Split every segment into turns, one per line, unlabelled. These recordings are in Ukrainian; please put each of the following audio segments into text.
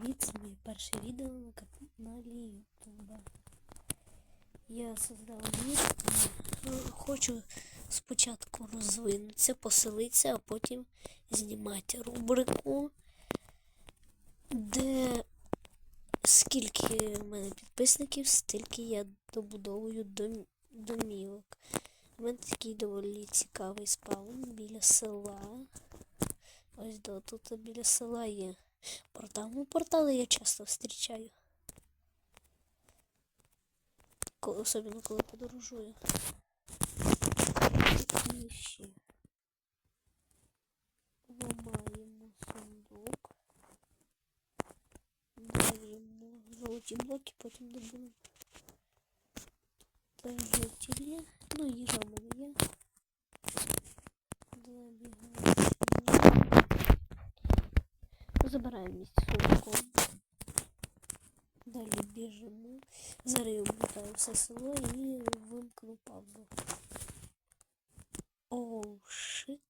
Це моє перше відео на каналі Ютуба. Я создав міст. Хочу спочатку розвинутися, поселитися, а потім знімати рубрику, де скільки в мене підписників, стільки я добудовую дом... домівок. У мене такий доволі цікавий спаун біля села. Ось до тут біля села є портал. Ну, портали я часто зустрічаю. Коли, особливо коли подорожую. І ще. Ламаємо сундук. Даємо золоті блоки, потім добудемо. Та жителі. Ну, їжа в мене є. Забігаємо. Забираємо місце сундуком. Далі біжимо. Зараз я облітаю все село і вимкну паузу. Оу, шит.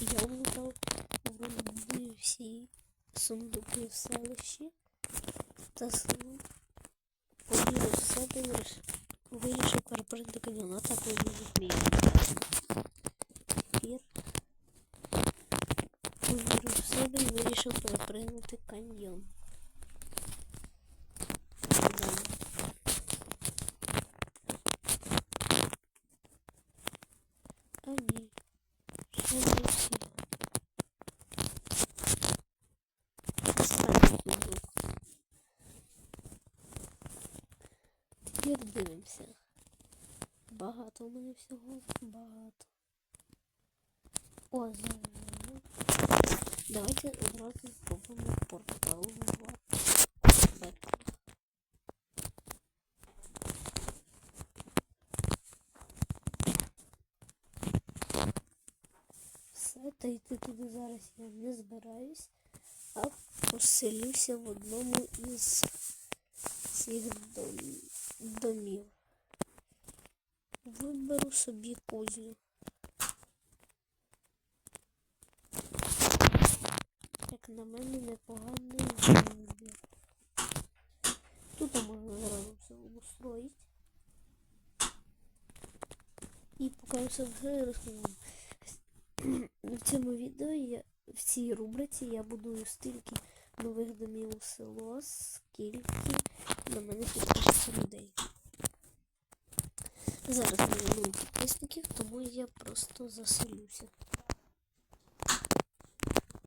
Я облутав вроді всі сундуки в селищі та село. Повірив в себе і вирішив- вирішив перепринти каньйон, а так вийду мій. повірив в себе і вирішив перепригнути каньйон. Далі. А ні. Ще не всі. Останній сундук. Тепер дивимося. Багато у мене всього, багато. О, зараз. Давайте одразу спробуємо портал. Все, та йти туди зараз я не збираюсь, а поселюся в одному із цих дом- домів. Виберу собі кузню. На мене непоганий вибір. Тут можна зразу все обустроїть. І поки все вже розкажу. В цьому відео я в цій рубриці я будую стільки нових домів у село, скільки на мене підпишеться людей. Зараз в мене нуль підписників, тому я просто заселюся.